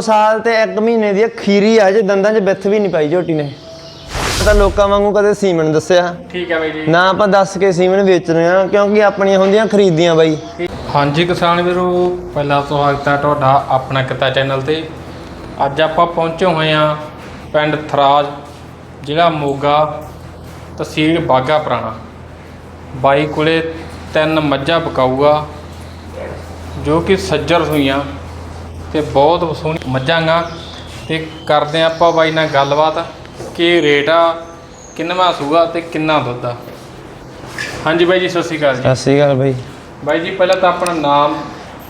ਸਾਲ ਤੇ 1 ਮਹੀਨੇ ਦੀ ਖੀਰੀ ਆ ਜੇ ਦੰਦਾਂ 'ਚ ਬਿੱਥ ਵੀ ਨਹੀਂ ਪਾਈ ਝੋਟੀ ਨੇ। ਤਾਂ ਲੋਕਾਂ ਵਾਂਗੂ ਕਦੇ ਸੀਮਨ ਦੱਸਿਆ। ਠੀਕ ਹੈ ਬਾਈ ਜੀ। ਨਾ ਆਪਾਂ ਦੱਸ ਕੇ ਸੀਮਨ ਵੇਚ ਰਹੇ ਆ ਕਿਉਂਕਿ ਆਪਣੀਆਂ ਹੁੰਦੀਆਂ ਖਰੀਦੀਆਂ ਬਾਈ। ਹਾਂਜੀ ਕਿਸਾਨ ਵੀਰੋ ਪਹਿਲਾ ਸਵਾਗਤ ਹੈ ਤੁਹਾਡਾ ਆਪਣਾ ਕਿੱਤਾ ਚੈਨਲ ਤੇ। ਅੱਜ ਆਪਾਂ ਪਹੁੰਚੇ ਹੋਏ ਆ ਪਿੰਡ ਥਰਾਜ ਜ਼ਿਲ੍ਹਾ ਮੋਗਾ ਤਹਿਸੀਲ ਬਾਗਾ ਪੁਰਾਣਾ। ਬਾਈ ਕੋਲੇ ਤਿੰਨ ਮੱਝਾਂ ਬਕਾਊਗਾ ਜੋ ਕਿ ਸੱਜਰ ਹੋਈਆਂ। ਤੇ ਬਹੁਤ ਸੋਹਣੀ ਮੱਝਾਂ ਗਾ। ਤੇ ਕਰਦੇ ਹਾਂ ਆਪਾਂ ਬਾਈ ਨਾਲ ਗੱਲਬਾਤ ਕੀ ਰੇਟ ਆ ਕਿੰਨਵਾਂ ਸੂਗਾ ਤੇ ਕਿੰਨਾ ਦੁੱਧ ਆ। ਹਾਂਜੀ ਬਾਈ ਜੀ ਸਤਿ ਸ਼੍ਰੀ ਅਕਾਲ ਜੀ। ਸਤਿ ਸ਼੍ਰੀ ਅਕਾਲ ਬਾਈ। ਬਾਈ ਜੀ ਪਹਿਲਾਂ ਤਾਂ ਆਪਣਾ ਨਾਮ।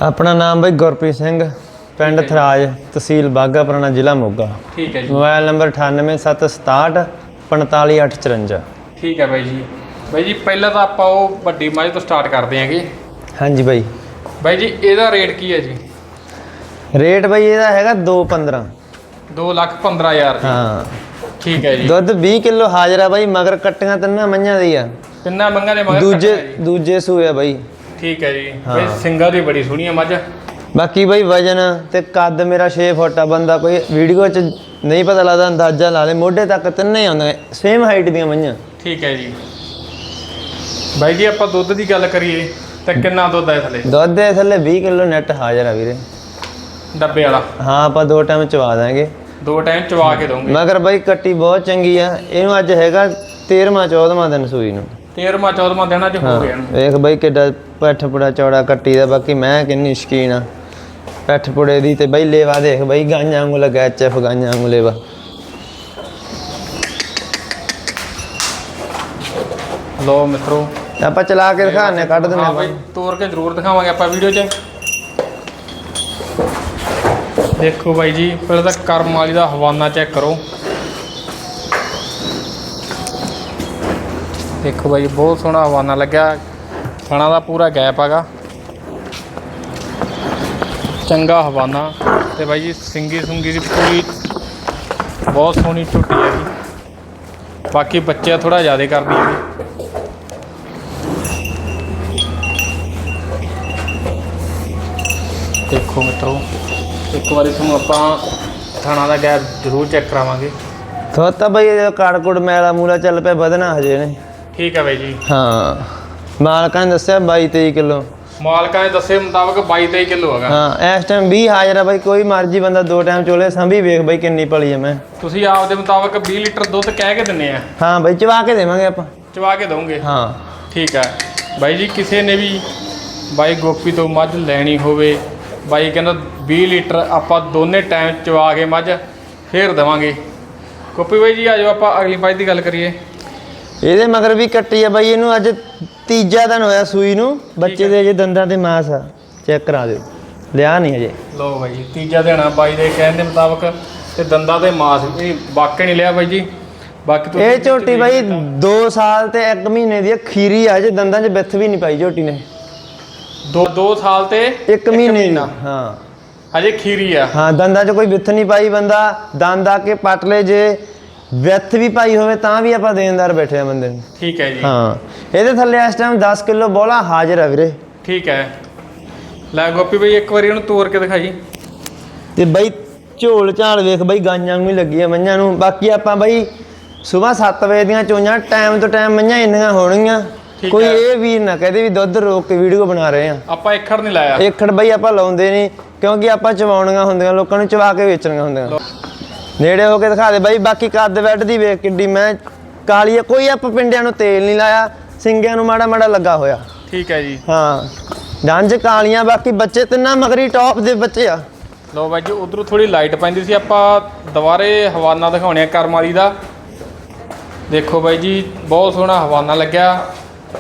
ਆਪਣਾ ਨਾਮ ਬਾਈ ਗੁਰਪ੍ਰੀਤ ਸਿੰਘ ਪਿੰਡ ਥਰਾਜ ਤਹਿਸੀਲ ਬਾਗਾ ਪੁਰਾਣਾ ਜ਼ਿਲ੍ਹਾ ਮੋਗਾ। ਠੀਕ ਹੈ ਜੀ। ਮੋਬਾਈਲ ਨੰਬਰ 98767 45854 ਠੀਕ ਹੈ ਬਾਈ ਜੀ। ਬਾਈ ਜੀ ਪਹਿਲਾਂ ਤਾਂ ਆਪਾਂ ਉਹ ਵੱਡੀ ਮੱਝ ਤੋਂ ਸਟਾਰਟ ਕਰਦੇ ਆਂਗੇ ਹਾਂਜੀ ਬਾਈ। ਬਾਈ ਜੀ ਇਹਦਾ ਰੇਟ ਕੀ ਹੈ ਜੀ? ਰੇਟ ਬਾਈ ਇਹਦਾ ਹੈਗਾ 215 2 ਲੱਖ 15000 ਜੀ ਹਾਂ। ਠੀਕ ਹੈ ਜੀ। ਦੁੱਧ 20 ਕਿਲੋ ਹਾਜ਼ਰ ਆ ਬਾਈ ਮਗਰ ਕੱਟੀਆਂ ਤਿੰਨਾਂ ਮੰਝਾਂ ਦੀ ਆ। ਤਿੰਨਾਂ ਮੰਗਾਂ ਦੇ ਮਗਰ ਦੂਜੇ ਕੱਟਣਾ ਜੀ। ਦੂਜੇ ਸੂਏ ਆ ਬਾਈ। ਠੀਕ ਹੈ ਜੀ। ਬਾਈ ਸਿੰਗਾਂ ਦੀ ਬੜੀ ਸੋਹਣੀ ਹੈ ਮੱਝ। ਬਾਕੀ ਬਾਈ ਵਜਨ ਤੇ ਕੱਦ ਮੇਰਾ 6 ਫੁੱਟ ਆ ਬੰਦਾ ਕੋਈ ਵੀਡੀਓ 'ਚ ਨਹੀਂ ਪਤਾ ਲੱਗਦਾ ਅੰਦਾਜ਼ਾ ਲਾ ਲੇ ਮੋਢੇ ਤੱਕ ਤਿੰਨੇ ਹੀ ਆਉਂਦੇ ਸੇਮ ਹਾਈਟ ਦੀਆਂ ਮੰਝਾਂ ਠੀਕ ਹੈ ਜੀ। ਬਾਈ ਜੀ ਆਪਾਂ ਦੁੱਧ ਦੀ ਗੱਲ ਕਰੀਏ ਤਾਂ ਕਿੰਨਾ ਦੁੱਧ ਹੈ ਥੱਲੇ? ਦੁੱਧ ਦੇ ਥੱਲੇ 20 ਕਿਲੋ ਨੈਟ ਹਾਜ਼ਰ ਆ ਵੀਰੇ। ਡੱਬੇ ਵਾਲਾ। ਹਾਂ ਆਪਾਂ ਦੋ ਟਾਈਮ ਚਵਾ ਦਾਂਗੇ। ਦੋ ਟਾਈਮ ਚਵਾ ਕੇ ਦਊਂਗੇ। ਮਗਰ ਬਾਈ ਕੱਟੀ ਬਹੁਤ ਚੰਗੀ ਆ। ਇਹਨੂੰ ਅੱਜ ਹੈਗਾ 13ਵਾਂ 14ਵਾਂ ਦਿਨ ਸੂਈ ਨੂੰ। 13ਵਾਂ 14ਵਾਂ ਦਿਨਾਂ ਚ ਹੋ ਗਿਆ ਵੇਖ ਬਾਈ ਕਿੱਡਾ ਪੈਠ ਪੁੜਾ ਚੌੜਾ ਕੱਟੀ ਦਾ। ਬਾਕੀ ਮੈਂ ਕਿੰਨੀ ਸ਼ਕੀਨ ਆ। ਪੈਠ ਪੁੜੇ ਦੀ ਤੇ ਬਾਈ ਲੇਵਾ ਦੇਖ ਬਾਈ ਗਾਂਜਾਂ ਵਾਂਗੂ ਲੱਗਾ ਐਚਐਫ ਗਾਂਜਾਂ ਵਾਂਗੂ ਲੇਵਾ। ਲੋ ਮਿੱਤਰੋ। ਆਪਾਂ ਚਲਾ ਕੇ ਦਿਖਾਣੇ ਕੱਢ ਦਿੰਦੇ ਹਾਂ ਆ ਬਾਈ ਤੋੜ ਕੇ ਜ਼ਰੂਰ ਦਿਖਾਵਾਂਗੇ ਆਪਾਂ ਵੀਡੀਓ 'ਚ। ਦੇਖੋ ਬਾਈ ਜੀ, ਪਹਿਲਾਂ ਤਾਂ ਕਰਮ ਵਾਲੀ ਦਾ ਹਵਾਨਾ ਚੈੱਕ ਕਰੋ। ਦੇਖੋ ਬਾਈ, ਬਹੁਤ ਸੋਹਣਾ ਹਵਾਨਾ ਲੱਗਿਆ। ਥਣਾ ਦਾ ਪੂਰਾ ਗੈਪ ਹੈਗਾ। ਚੰਗਾ ਹਵਾਨਾ। ਤੇ ਬਾਈ ਜੀ, ਸਿੰਗੀ ਸੁੰਗੀ ਦੀ ਪੂਰੀ ਬਹੁਤ ਸੋਹਣੀ ਝੁੱਟੀ ਹੈਗੀ ਬਾਕੀ ਬੱਚੇ ਥੋੜਾ ਜ਼ਿਆਦਾ ਕਰਦੀ ਹੈਗੀ ਦੇਖੋ ਮਿੱਤਰੋ। ਇੱਕ ਵਾਰੀ ਤੁਹਾਨੂੰ ਆਪਾਂ ਥਾਣਾ ਦਾ ਗੈਪ ਜ਼ਰੂਰ ਚੈੱਕ ਕਰਾਵਾਂਗੇ। ਥੋਤਾ ਬਾਈ ਇਹ ਕਾੜਕੁੜ ਮੈਲਾ ਮੂਲਾ ਚੱਲ ਪਿਆ ਵਧਣਾ ਹਜੇ ਨੇ ਠੀਕ ਹੈ ਬਾਈ ਜੀ। ਹਾਂ। ਮਾਲਕਾਂ ਨੇ ਦੱਸਿਆ 22 23 ਕਿਲੋ। ਮਾਲਕਾਂ ਦੇ ਦੱਸੇ ਮੁਤਾਬਕ 22 23 ਕਿਲੋ ਹੈਗਾ। ਹਾਂ ਇਸ ਟਾਈਮ 20 ਹਾਜ਼ਰ ਆ ਬਾਈ ਕੋਈ ਮਰਜ਼ੀ ਬੰਦਾ ਦੋ ਟਾਈਮ ਚੋਲੇ ਸੰਭੀ ਵੇਖ ਬਾਈ ਕਿੰਨੀ ਪਲੀ ਆ ਮੈਂ। ਤੁਸੀਂ ਆਪ ਦੇ ਮੁਤਾਬਕ 20 ਲੀਟਰ ਦੁੱਧ ਕਹਿ ਕੇ ਦਿੰਨੇ ਆ। ਹਾਂ ਬਾਈ ਚਵਾ ਕੇ ਦੇਵਾਂਗੇ ਆਪਾਂ। ਚਵਾ ਕੇ ਦਵਾਂਗੇ ਹਾਂ। ਠੀਕ ਹੈ ਬਾਈ ਜੀ ਕਿਸੇ ਨੇ ਵੀ ਬਾਈ ਗੋਪੀ ਤੋਂ ਮੱਝ ਲੈਣੀ ਹੋਵੇ ਬਾਈ ਕਹਿੰਦਾ 20 ਲੀਟਰ ਆਪਾਂ ਦੋਨੇ ਟਾਈਮ ਚਵਾ ਕੇ ਮੱਝ ਫੇਰ ਦੇਵਾਂਗੇ। ਗੋਪੀ ਬਾਈ ਜੀ ਆਜੋ ਆਪਾਂ ਅਗਲੀ ਮੱਝ ਦੀ ਗੱਲ ਕਰੀਏ। ਇਹਦੇ ਮਗਰ ਵੀ ਕੱਟੀ ਆ ਬਾਈ ਇਹਨੂੰ ਅੱਜ ਤੀਜਾ ਦਿਨ ਹੋਇਆ ਸੂਈ ਨੂੰ। ਬੱਚੇ ਦੇ ਅਜੇ ਦੰਦਾਂ ਤੇ ਮਾਸ ਆ ਚੈੱਕ ਕਰਾ ਦਿਓ। ਲਿਆ ਨਹੀਂ ਅਜੇ। ਲੋ ਬਾਈ ਤੀਜਾ ਦਿਨ ਆ ਬਾਈ ਦੇ ਕਹਿਣ ਦੇ ਮੁਤਾਬਕ ਤੇ ਦੰਦਾਂ ਤੇ ਮਾਸ ਇਹ ਵਾਕਈ ਨਹੀਂ ਲਿਆ ਬਾਈ ਜੀ। ਬਾਕੀ ਤੁਸੀਂ ਇਹ ਝੋਟੀ ਬਾਈ 2 ਸਾਲ ਤੇ 1 ਮਹੀਨੇ ਦੀ ਖੀਰੀ ਆ ਜੇ ਦੰਦਾਂ 'ਚ ਬਿੱਥ ਵੀ ਨਹੀਂ ਪਾਈ ਝੋਟੀ ਨੇ। ਦੋ ਦੋ ਸਾਲ ਤੇ 1 ਮਹੀਨੇ ਮਹੀਨਾ। ਹਾਂ। ਹਜੇ ਖੀਰੀ ਆ। ਹਾਂ ਦੰਦਾਂ 'ਚ ਕੋਈ ਬਿੱਥ ਨਹੀਂ ਪਾਈ ਬੰਦਾ। ਦੰਦ ਆ ਕੇ ਪੱਟ ਲੈ ਜੇ ਵਿੱਥ ਵੀ ਪਾਈ ਹੋਵੇ ਤਾਂ ਵੀ ਆਪਾਂ ਦੇਣਦਾਰ ਬੈਠੇ ਆ ਬੰਦੇ ਨੂੰ। ਠੀਕ ਹੈ ਜੀ। ਹਾਂ। ਇਹਦੇ ਥੱਲੇ ਇਸ ਟਾਈਮ 10 ਕਿਲੋ ਬੋਲਾ ਹਾਜ਼ਰ ਆ ਵੀਰੇ। ਠੀਕ ਹੈ। ਲੈ ਗੋਪੀ ਬਾਈ ਇੱਕ ਵਾਰੀ ਉਹਨੂੰ ਤੋੜ ਕੇ ਦਿਖਾਈ। ਤੇ ਬਈ ਝੋਲ ਝਾਲ ਵੇਖ ਬਈ ਗਾਂਜਾਂ ਨੂੰ ਹੀ ਲੱਗੀ ਆ ਮਈਆਂ ਨੂੰ। ਬਾਕੀ ਆਪਾਂ ਬਈ ਸਵੇਰ 7 ਵਜੇ ਦੀਆਂ ਚੋਈਆਂ ਟਾਈਮ ਤੋਂ ਟਾਈਮ ਮਈਆਂ ਇੰਨੀਆਂ ਹੋਣਗੀਆਂ। ਕੋਈ। ਇਹ ਵੀਰ ਨਾ ਕਹਦੇ ਵੀ ਦੁੱਧ ਰੋਕ ਕੇ ਵੀਡੀਓ ਬਣਾ ਰਹੇ ਆ ਆਪਾਂ ਇੱਕ ਖੜ ਨਹੀਂ ਲਾਇਆ। ਏਖੜ ਬਈ ਆਪਾਂ ਲਾਉਂਦੇ ਨਹੀਂ ਕਿਉਂਕਿ ਆਪਾਂ ਚਵਾਉਣੀਆਂ ਹੁੰਦੀਆਂ ਲੋਕਾਂ ਨੂੰ ਚਵਾ ਕੇ ਵੇਚਣੀਆਂ ਹੁੰਦੀਆਂ। ਨੇੜੇ ਹੋ ਕੇ ਦਿਖਾ ਦੇ ਬਾਈ ਬਾਕੀ ਕੱਦ ਬੈੱਡ ਦੀ ਵੇਖ ਕਿੱਡੀ ਮੈਂ ਕਾਲੀ ਕੋਈ ਆਪਾਂ ਪਿੰਡਿਆਂ ਨੂੰ ਤੇਲ ਨਹੀਂ ਲਾਇਆ ਸਿੰਗਿਆਂ ਨੂੰ ਮਾੜਾ ਮਾੜਾ ਲੱਗਾ ਹੋਇਆ। ਠੀਕ ਹੈ ਜੀ। ਹਾਂ ਜੰਜ ਕਾਲੀਆਂ ਬਾਕੀ ਬੱਚੇ ਤਿੰਨਾਂ ਮਗਰੀ ਟੌਪ ਦੇ ਬੱਚੇ ਆ। ਲੋ ਬਾਈ ਜੀ ਉਧਰੋਂ ਥੋੜੀ ਲਾਈਟ ਪੈਂਦੀ ਸੀ ਆਪਾਂ ਦੁਬਾਰੇ ਹਵਾਨਾ ਦਿਖਾਉਣੇ ਆ ਕਰਮਾਲੀ ਦਾ। ਦੇਖੋ ਬਾਈ ਜੀ ਬਹੁਤ ਸੋਹਣਾ ਹਵਾਨਾ ਲੱਗਿਆ।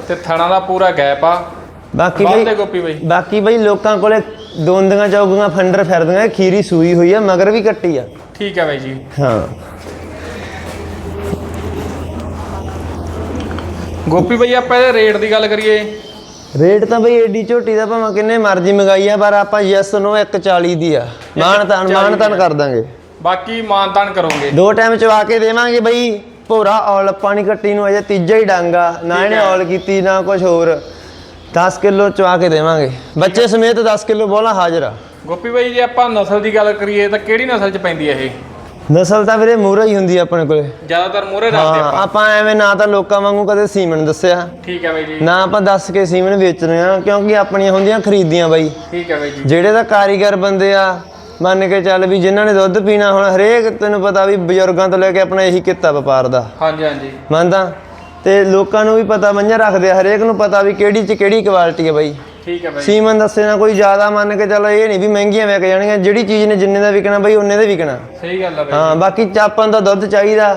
ਤੇ ਥਣਾ ਦਾ ਪੂਰਾ ਗੈਪ ਆ। ਬਾਕੀ ਬਈ ਗੋਪੀ ਬਾਈ। ਬਾਕੀ ਬਈ ਲੋਕਾਂ ਕੋਲੇ ਦੋਂਦੀਆਂ ਚੌਗੀਆਂ ਫੰਡਰ ਫਿਰਦੀਆਂ ਖੀਰੀ ਸੂਈ ਹੋਈ ਆ ਮਗਰ ਵੀ ਕੱਟੀ ਆ। ਠੀਕ ਹੈ ਬਾਈ ਜੀ। ਹਾਂ। ਗੋਪੀ ਬਾਈ ਆਪਾਂ ਇਹਦੇ ਰੇਟ ਦੀ ਗੱਲ ਕਰੀਏ। ਰੇਟ ਤਾਂ ਬਈ ਏਡੀ ਝੋਟੀ ਦਾ ਭਾਵੇਂ ਕਿੰਨੇ ਮਰਜ਼ੀ ਮੰਗਾਈ ਆ ਪਰ ਆਪਾਂ ਯੈਸ ਨੋ 140 ਦੀ ਆ। ਮਾਨ ਤਾਨ ਮਾਨ ਤਾਨ ਕਰ ਦਾਂਗੇ। ਬਾਕੀ ਮਾਨਤਾਨ ਕਰੋਗੇ। ਦੋ ਟਾਈਮ ਚਵਾ ਕੇ ਦੇਵਾਂਗੇ ਬਈ। ਭੋਰਾ ਔਲ ਪਾਣੀ ਕੱਟੀ ਨੂੰ ਅਜੇ ਤੀਜਾ ਹੀ ਡਾਂਗਾ ਨਾ ਇਹਨੇ ਔਲ ਕੀਤੀ ਨਾ ਕੁਝ ਹੋਰ। 10 ਕਿਲੋ ਚਵਾ ਕੇ ਦੇਵਾਂਗੇ। ਬੱਚੇ ਸਮੇਤ 10 ਕਿਲੋ ਬੋਲਾ ਹਾਜ਼ਰ ਆ। ਗੋਪੀ ਬਾਈ ਜੇ ਆਪਾਂ ਨਸਲ ਦੀ ਗੱਲ ਕਰੀਏ ਤਾਂ ਕਿਹੜੀ ਨਸਲ 'ਚ ਪੈਂਦੀ ਹੈ ਇਹ? ਨਸਲ ਤਾਂ ਵੀਰੇ ਮੂਰਾ ਹੀ ਹੁੰਦੀ ਆ ਆਪਣੇ ਕੋਲੇ। ਜ਼ਿਆਦਾਤਰ ਮੋਰੇ ਰੱਖਦੇ ਆਪਾਂ। ਆਪਾਂ ਐਵੇਂ ਨਾ ਤਾਂ ਲੋਕਾਂ ਵਾਂਗੂ ਕਦੇ ਸੀਮਨ ਦੱਸਿਆ। ਠੀਕ ਹੈ ਬਾਈ ਜੀ। ਨਾ ਆਪਾਂ ਦੱਸ ਕੇ ਸੀਮਨ ਵੇਚਣੇ ਆ ਕਿਉਂਕਿ ਆਪਣੀਆਂ ਹੁੰਦੀਆਂ ਖਰੀਦੀਆਂ ਬਾਈ। ਠੀਕ ਹੈ ਬਾਈ ਜੀ। ਜਿਹੜੇ ਤਾਂ ਕਾਰੀਗਰ ਬੰਦੇ ਆ ਮੰਨ ਕੇ ਚੱਲ ਵੀ ਜਿਨ੍ਹਾਂ ਨੇ ਦੁੱਧ ਪੀਣਾ ਹੁਣ ਹਰੇਕ ਤੈਨੂੰ ਪਤਾ ਵੀ ਬਜ਼ੁਰਗਾਂ ਤੋਂ ਲੈ ਕੇ ਆਪਣਾ ਇਹੀ ਕਿੱਤਾ ਵਪਾਰ ਦਾ। ਹਾਂਜੀ ਹਾਂਜੀ। ਮੰਨਦਾ? ਤੇ ਲੋਕਾਂ ਨੂੰ ਵੀ ਪਤਾ ਮੰਝਾਂ ਰੱਖਦੇ ਆ ਹਰੇਕ ਨੂੰ ਪਤਾ ਵੀ ਕਿਹੜੀ ਚ ਕਿਹੜੀ ਕੁਆਲਿਟੀ ਹੈ ਬਾਈ। ਠੀਕ ਹੈ ਬਾਈ। ਸੀਮਨ ਦੱਸੇ ਨਾ ਕੋਈ ਜ਼ਿਆਦਾ ਮੰਨ ਕੇ ਚੱਲ ਇਹ ਨਹੀਂ ਵੀ ਮਹਿੰਗੀਆਂ ਵਿਕ ਜਾਣਗੀਆਂ ਜਿਹੜੀ ਚੀਜ਼ ਨੇ ਜਿੰਨੇ ਦਾ ਵਿਕਣਾ ਬਾਈ ਉਹਨੇ ਦੇ ਵਿਕਣਾ। ਸਹੀ ਗੱਲ ਹੈ ਬਾਈ। ਹਾਂ ਬਾਕੀ ਚਾਪਾਂ ਦਾ ਦੁੱਧ ਚਾਹੀਦਾ।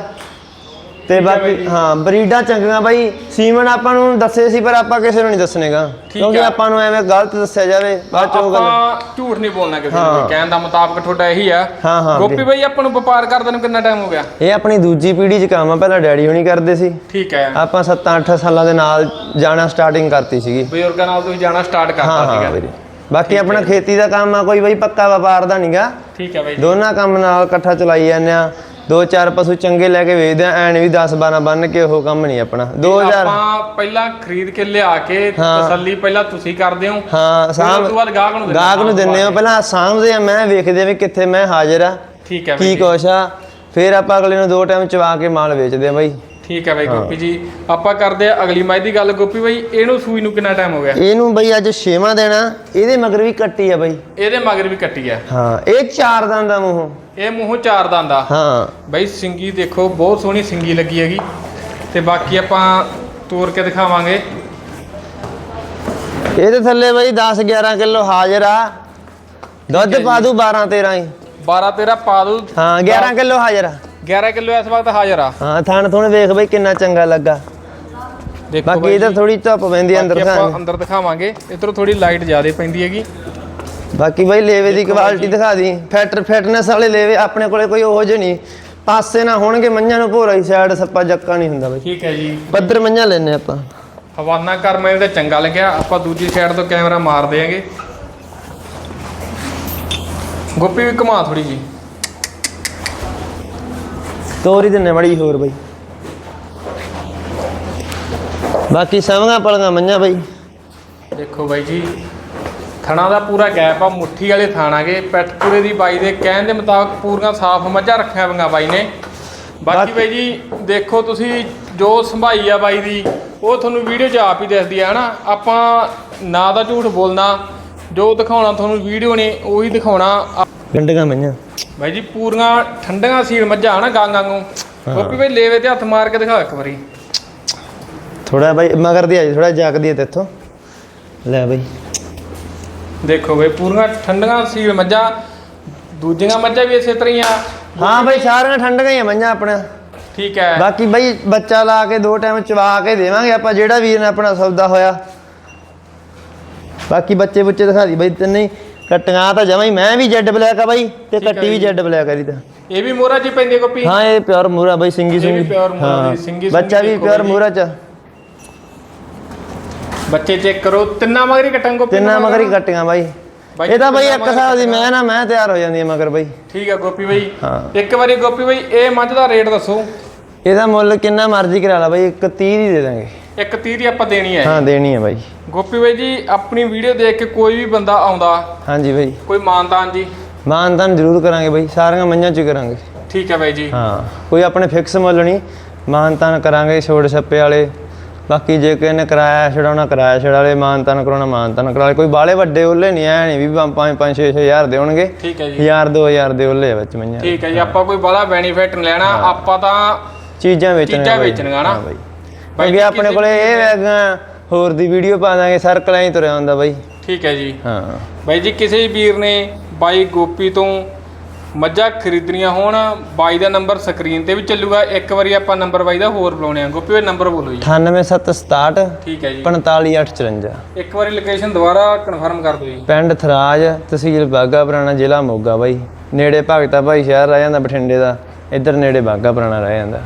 ਤੇ ਬਾਕੀ ਹਾਂ ਬਰੀਡਾਂ ਚੰਗੀਆਂ ਬਾਈ। ਸੀਮਨ ਆਪਾਂ ਨੂੰ ਦੱਸੇ ਸੀ ਪਰ ਆਪਾਂ ਕਿਸੇ ਨੂੰ ਨਹੀਂ ਦੱਸਣੇਗਾ। ਕਿਉਂਕਿ। ਆਪਾਂ ਨੂੰ ਐਵੇਂ ਗਲਤ ਦੱਸਿਆ ਜਾਵੇ ਬਾਅਦ ਚ ਗੱਲ ਆਪਾਂ ਝੂਠ ਨਹੀਂ ਬੋਲਣਾ ਕਿਸੇ ਨੂੰ। ਕਹਿਣ ਦਾ ਮੁਤਾਬਕ ਤੁਹਾਡਾ ਇਹੀ ਆ। ਹਾਂ ਹਾਂ ਗੋਪੀ ਬਾਈ ਆਪਾਂ ਨੂੰ ਵਪਾਰ ਕਰਦੇ ਨੂੰ ਕਿੰਨਾ ਟਾਈਮ ਹੋ ਗਿਆ? ਇਹ ਆਪਣੀ ਦੂਜੀ ਪੀੜ੍ਹੀ ਚ ਕੰਮ ਆ ਪਹਿਲਾਂ ਡੈਡੀ ਹੁਣੀ ਕਰਦੇ ਸੀ। ਠੀਕ ਹੈ। ਆਪਾਂ 7-8 ਸਾਲਾਂ ਦੇ ਨਾਲ ਜਾਣਾ ਸਟਾਰਟਿੰਗ ਕਰਤੀ ਸੀਗੀ। ਬਜ਼ੁਰਗਾਂ ਨਾਲ ਤੁਸੀਂ ਜਾਣਾ ਸਟਾਰਟ ਕਰਤਾ ਹਾਂ ਸੀਗਾ। ਬਾਕੀ ਆਪਣਾ ਖੇਤੀ ਦਾ ਕੰਮ ਆ ਕੋਈ ਬਈ ਪੱਕਾ ਵਪਾਰ ਦਾ ਨਹੀਂਗਾ ਠੀਕ ਹੈ ਬਾਈ ਦੋਨਾਂ ਕੰਮ ਨਾਲ ਇਕੱਠਾ ਚਲਾਈ ਜਾਂਦੇ ਆ। ਦੋ ਚਾਰ ਪਸ਼ੂ ਚੰਗੇ ਲੈ ਕੇ ਵੇਚਦੇ ਆ ਐਨ ਵੀ 10 12 ਬੰਨ ਕੇ ਉਹ ਕੰਮ ਨਹੀਂ ਆਪਣਾ। 2000 ਆਪਾਂ ਪਹਿਲਾਂ ਖਰੀਦ ਕੇ ਲਿਆ ਕੇ ਤਸੱਲੀ ਪਹਿਲਾਂ ਤੁਸੀਂ ਕਰਦੇ ਹੋ ਹਾਂ ਫਿਰ ਸਾਂਭ ਉਸ ਤੋਂ ਬਾਅਦ ਗਾਹਕ ਨੂੰ ਦਿੰਦੇ ਗਾਹਕ ਨੂੰ ਦਿੰਦੇ ਆ ਪਹਿਲਾਂ ਸਾਂਭਦੇ ਆ ਮੈਂ ਵੇਖਦੇ ਆ ਵੀ ਕਿੱਥੇ ਮੈਂ ਹਾਜ਼ਰ ਆ ਠੀਕ ਹੈ ਬਾਈ ਕੀ ਕੁਛ ਆ। ਫਿਰ ਆਪਾਂ ਅਗਲੇ ਨੂੰ ਦੋ ਟਾਈਮ ਚਵਾ ਕੇ ਮਾਲ ਵੇਚਦੇ ਆ ਬਾਈ। ਠੀਕ ਹੈ ਬਾਈ ਗੋਪੀ ਜੀ। ਆਪਾਂ ਕਰਦੇ ਆ ਅਗਲੀ ਮੈਚ ਦੀ ਗੱਲ। ਗੋਪੀ ਬਾਈ ਇਹਨੂੰ ਸੂਈ ਨੂੰ ਕਿੰਨਾ ਟਾਈਮ ਹੋ ਗਿਆ? ਇਹਨੂੰ ਬਈ ਅੱਜ ਛੇਵਾਂ ਦੇਣਾ ਇਹਦੇ ਮਗਰ ਵੀ ਕੱਟੀ ਆ ਬਾਈ। ਇਹਦੇ ਮਗਰ ਵੀ ਕੱਟੀ ਆ। ਹਾਂ ਇਹ ਚਾਰ ਦੰਦ ਦਾ ਮੂੰਹ। ਇਹ ਮੂੰਹੋਂ ਚਾਰ ਦੰਦ ਆ ਹਾਂ। ਬਾਈ ਸਿੰਗੀ ਦੇਖੋ ਬਹੁਤ ਸੋਹਣੀ ਸਿੰਗੀ ਲੱਗੀ ਹੈਗੀ। ਤੇ ਬਾਕੀ ਆਪਾਂ ਤੋੜ ਕੇ ਦਿਖਾਵਾਂਗੇ। ਇਹਦੇ ਥੱਲੇ ਬਈ 10 11 ਕਿਲੋ ਹਾਜ਼ਰ ਆ। ਦੁੱਧ ਪਾ ਦੂ 12 13 ਹੀ। 12 13 ਪਾ ਦੂ ਹਾਂ 11 ਕਿਲੋ ਹਾਜ਼ਰ ਆ। 11 ਕਿਲੋ ਇਸ ਵਕਤ ਹਾਜ਼ਰ ਆ। ਹਾਂ ਥਣ ਥੁਣ ਵੇਖ ਬਈ ਕਿੰਨਾ ਚੰਗਾ ਲੱਗਾ। ਦੇਖੋ ਬਾਕੀ ਇਧਰ ਥੋੜੀ ਧੁੱਪ ਪੈਂਦੀ ਅੰਦਰ ਥਾਂ ਆਪਾਂ ਅੰਦਰ ਦਿਖਾਵਾਂਗੇ। ਇਧਰੋਂ ਥੋੜੀ ਲਾਈਟ ਜ਼ਿਆਦਾ ਪੈਂਦੀ ਹੈਗੀ। ਬਾਕੀ ਬਈ ਲੇਵੇ ਦੀ ਕੁਆਲਿਟੀ ਦਿਖਾ ਦੀ। ਫਿਟ ਫਿਟਨੈਸ ਵਾਲੇ ਲੇਵੇ ਆਪਣੇ ਕੋਲੇ ਕੋਈ ਉਹੋ ਜਿਹੇ ਨਹੀਂ। ਪਾਸੇ ਨਾ ਹੋਣਗੇ ਮੰਝਾਂ ਨੂੰ ਭੋਰਾ ਹੀ ਸਾਈਡ ਸੱਪਾ ਜੱਕਾ ਨਹੀਂ ਹੁੰਦਾ ਬਈ। ਠੀਕ ਹੈ ਜੀ। ਪੱਧਰ ਮੰਝਾਂ ਲੈਨੇ ਆਪਾਂ। ਹਵਾਨਾ ਕਰ ਮੈਨੂੰ ਤਾਂ ਚੰਗਾ ਲੱਗਿਆ। ਆਪਾਂ ਦੂਜੀ ਸਾਈਡ ਤੋਂ ਕੈਮਰਾ ਮਾਰ ਦੇਾਂਗੇ ਗੋਪੀ ਵੀ ਘੁਮਾ ਥੋੜੀ ਜੀ ਤੋਰ ਦਿੰਨੇ ਮੜੀ ਹੋਰ ਬਈ। ਬਾਕੀ ਸਵੀਆਂ ਪਲੀਆਂ ਮੰਝਾਂ ਬਈ। ਦੇਖੋ ਬਾਈ ਜੀ ਥਣਾ ਦਾ ਪੂਰਾ ਗੈਪ ਆ ਮੁੱਠੀ ਵਾਲੇ ਥਾਣਾਗੇ ਪੈਟਪੂਰੇ ਦੀ ਬਾਈ ਦੇ ਕਹਿਣ ਦੇ ਮੁਤਾਬਕ ਪੂਰੀਆਂ ਸਾਫ਼ ਮੱਝਾਂ ਰੱਖਿਆ ਹੋਈਆਂ ਬਾਈ ਨੇ। ਬਾਕੀ ਬਾਈ ਜੀ ਦੇਖੋ ਤੁਸੀਂ ਜੋ ਸੰਭਾਈ ਆ ਬਾਈ ਦੀ ਉਹ ਤੁਹਾਨੂੰ ਵੀਡੀਓ 'ਚ ਆਪ ਹੀ ਦਿਖਦੀ ਆ ਹਨਾ? ਆਪਾਂ ਨਾ ਦਾ ਝੂਠ ਬੋਲਣਾ ਜੋ ਦਿਖਾਉਣਾ ਤੁਹਾਨੂੰ ਵੀਡੀਓ ਨੇ ਉਹੀ ਦਿਖਾਉਣਾ। ਆ- ਗੰਡਗਾ ਮੰਝਾਂ। ਬਾਈ ਜੀ ਪੂਰੀਆਂ ਠੰਡੀਆਂ ਸੀਲ ਮੱਝਾਂ ਹਨਾ ਗਾਂਗਾਂ ਨੂੰ। ਗੋਪੀ ਬਾਈ ਲੇਵੇ ਤੇ ਹੱਥ ਮਾਰ ਕੇ ਦਿਖਾ ਇੱਕ ਵਾਰੀ। ਥੋੜਾ ਬਈ ਮਗਰ ਦੀ ਆ ਜੀ ਥੋੜਾ ਜਗਦੀ ਹੈ ਤੇਥੋਂ। ਲੈ ਬਈ। ਦੇਖੋ ਬਈ ਪੂਰੀਆਂ ਠੰਡੀਆਂ ਸੀਲ ਮੱਝਾਂ ਦੂਜੀਆਂ ਮੱਝਾਂ ਵੀ ਇਸੇ ਤਰ੍ਹਾਂ ਹੀ ਆ। ਹਾਂ ਬਈ ਸਾਰੀਆਂ ਠੰਡੀਆਂ ਹੀ ਆ ਮੰਝਾਂ ਆਪਣਾ ਠੀਕ ਹੈ। ਬਾਕੀ ਬਈ ਬੱਚਾ ਲਾ ਕੇ ਦੋ ਟਾਈਮ ਚਵਾ ਕੇ ਦੇਵਾਂਗੇ ਆਪਾਂ ਜਿਹੜਾ ਵੀਰ ਨੇ ਆਪਣਾ ਸੌਦਾ ਹੋਇਆ। ਬਾਕੀ ਬੱਚੇ ਬੁੱਚੇ ਦਿਖਾ ਦੀ ਬਈ ਤੈਨੂੰ ਕਟੀਆਂ ਤਾਂ ਜਮਾਂ ਹੀ ਮੈਂ ਵੀ ਜੈਡ ਬਲੈਕ ਆ ਬਾਈ ਤੇ ਆ ਕੱਟੀ ਵੀ। ਜੈਡ ਬਲੈਕ ਆ ਦੀ ਤਾਂ ਇਹ ਵੀ ਮੋਹਰਾ ਜੀ ਪੈਂਦੀ ਗੋਪੀ ਹਾਂ ਇਹ ਪਿਓਰ ਮੂਰਾ ਬਈ ਸਿੰਗੀ ਇਹ ਵੀ ਸਿੰਗੀ। ਦੀ ਬੱਚਾ ਵੀ ਪਿਓਰ। ਮੂਰਾ ਚ ਬੱਚੇ ਚੈੱਕ ਕਰੋ ਤਿੰਨਾਂ ਮਗਰੀ ਕਟਾਂ ਗੋਪੀ ਤਿੰਨਾਂ ਮਗਰ ਕੱਟੀਆਂ ਬਾਈ ਇਹ ਤਾਂ ਬਈ ਇੱਕ ਹਿਸਾਬ ਦੀ। ਮੈਂ ਨਾ ਮੈਂ ਤਿਆਰ ਹੋ ਜਾਂਦੀ ਮਗਰ ਬਈ ਠੀਕ ਹੈ ਗੋਪੀ ਬਾਈ ਹਾਂ। ਇੱਕ ਵਾਰੀ ਗੋਪੀ ਬਾਈ ਇਹ ਮੱਝ ਦਾ ਰੇਟ ਦੱਸੋ ਇਹਦਾ ਮੁੱਲ ਕਿੰਨਾ ਮਰਜ਼ੀ ਕਰਾ ਲਾ ਬਾਈ ਇੱਕ 30 ਦੀ ਦੇ ਦਾਂਗੇ ਇੱਕ 30 ਦੀ ਆਪਾਂ ਦੇਣੀ ਹੈ ਹਾਂ ਦੇਣੀ ਹੈ ਬਾਈ। ਗੋਪੀ ਬਾਈ ਜੀ ਆਪਣੀ ਵੀਡੀਓ ਦੇਖ ਕੇ ਕੋਈ ਵੀ ਬੰਦਾ ਆਉਂਦਾ ਹਾਂਜੀ ਬਾਈ। ਕੋਈ ਮਾਨਦਾਨ ਜੀ? ਮਾਨਦਾਨ ਜ਼ਰੂਰ ਕਰਾਂਗੇ ਬਾਈ ਸਾਰੀਆਂ ਮੰਝਾਂ ਚ ਕਰਾਂਗੇ। ਠੀਕ ਹੈ ਬਾਈ ਜੀ। ਹਾਂ ਕੋਈ ਆਪਣੇ ਫਿਕਸ ਮੁੱਲ ਨਹੀਂ ਮਾਨਤਾਨ ਕਰਾਂਗੇ ਛੋੜ ਛੱਪੇ ਵਾਲੇ। ਬਾਕੀ ਜੇ ਕਿਸੇ ਨੇ ਕਿਰਾਇਆ ਛਡਾਉਣਾ ਕਿਰਾਇਆ ਛਡਾ ਵਾਲੇ ਮਾਨਤਾਨ ਕਰਾਉਣਾ ਮਾਨਤਾਨ ਕਰਾ ਕੋਈ ਬਾਲੇ ਵੱਡੇ ਓਲੇ ਨਹੀਂ ਐ ਨਹੀਂ ਵੀ 5 5 6 ਹਜ਼ਾਰ ਦੇਉਣਗੇ। ਠੀਕ ਹੈ ਜੀ। 1000 2000 ਦੇ ਓਲੇ ਆ ਵਿੱਚ ਮੰਝਾਂ। ਠੀਕ ਹੈ ਜੀ ਆਪਾਂ ਕੋਈ ਬੜਾ ਬੈਨੀਫਿਟ ਲੈਣਾ ਆਪਾਂ ਤਾਂ ਚੀਜ਼ਾਂ ਵੇਚਣੀਆਂ ਚੀਜ਼ਾਂ। ਵੇਚਣੀਆਂ ਨਾ। ਜੀ ਆਪਣੇ ਕੋਲੇ ਇਹ ਵੈਗਾ ਹੋਰ ਦੀ ਵੀਡੀਓ ਪਾ ਦਾਂਗੇ ਸਰਕਲ ਐਂ ਤੁਰਿਆ ਹੁੰਦਾ ਬਾਈ। ਠੀਕ ਹੈ ਜੀ। ਹਾਂ। ਬਾਈ ਜੀ ਕਿਸੇ ਵੀਰ ਨੇ ਬਾਈ ਗੋਪੀ ਤੋਂ ਮੱਝਾਂ ਖਰੀਦਣੀਆਂ ਹੋਣ ਬਾਈ ਦਾ ਨੰਬਰ ਸਕਰੀਨ ਤੇ ਵੀ ਚੱਲੂਗਾ ਇੱਕ ਵਾਰੀ ਆਪਾਂ ਨੰਬਰ ਬਾਈ ਦਾ ਹੋਰ ਬੁਲਾਉਣੇ ਆ। ਗੋਪੀ ਉਹ ਨੰਬਰ ਬੋਲੋ ਜੀ। 98767 ਠੀਕ ਹੈ ਜੀ। 45854 ਇੱਕ ਵਾਰੀ ਲੋਕੇਸ਼ਨ ਦੁਬਾਰਾ ਕਨਫਰਮ ਕਰ ਦਿਓ ਜੀ। ਪਿੰਡ ਥਰਾਜ ਤਹਿਸੀਲ ਬਾਗਾ ਪੁਰਾਣਾ ਜ਼ਿਲ੍ਹਾ ਮੋਗਾ ਬਾਈ। ਨੇੜੇ ਭਗਤਾ ਭਾਈ ਸ਼ਹਿਰ ਰਹਿ ਜਾਂਦਾ ਬਠਿੰਡੇ ਦਾ ਇੱਧਰ ਨੇੜੇ ਬਾਗਾ ਪੁਰਾਣਾ ਰਹਿ ਜਾਂਦਾ।